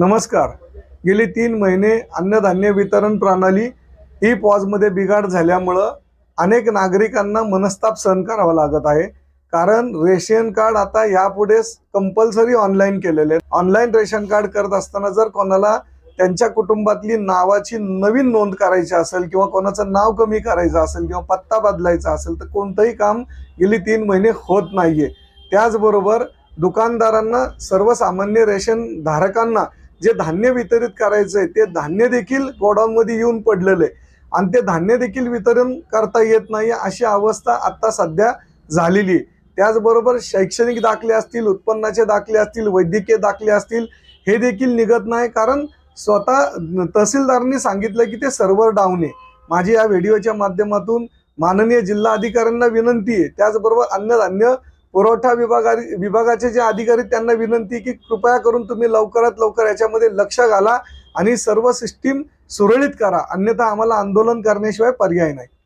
नमस्कार. गेली तीन महिने अन्नधान्य वितरण प्रणाली ई पॉजमध्ये बिघाड झाल्यामुळं अनेक नागरिकांना मनस्ताप सहन करावा लागत आहे. कारण रेशन कार्ड आता यापुढे कंपल्सरी ऑनलाईन केलेले ऑनलाईन रेशन कार्ड करत असताना जर कोणाला त्यांच्या कुटुंबातली नावाची नवीन नोंद करायची असेल किंवा कोणाचं नाव कमी करायचं असेल किंवा पत्ता बदलायचा असेल तर कोणतंही काम गेली तीन महिने होत नाहीये. त्याचबरोबर दुकानदारांना सर्वसामान्य रेशन धारकांना जे धान्य वितरित करायचं आहे ते धान्य देखील गोडाऊनमध्ये येऊन पडलेलं आहे. आणि ते धान्य देखील वितरण करता येत नाही अशी अवस्था आत्ता सध्या झालेली आहे. त्याचबरोबर शैक्षणिक दाखले असतील उत्पन्नाचे दाखले असतील वैद्यकीय दाखले असतील हे देखील निघत नाही. कारण स्वतः तहसीलदारांनी सांगितलं की ते सर्व्हर डाऊन आहे. माझी या व्हिडिओच्या माध्यमातून माननीय जिल्हा अधिकाऱ्यांना विनंती आहे. त्याचबरोबर अन्नधान्य पुरवठा विभागा विभागाचे जे अधिकारी त्यांना विनंती की कृपया करून तुम्ही लवकरात लवकर याच्यामध्ये लक्ष घाला आणि सर्व सिस्टीम सुरळीत करा. अन्यथा आम्हाला आंदोलन करण्याशिवाय पर्याय नाही.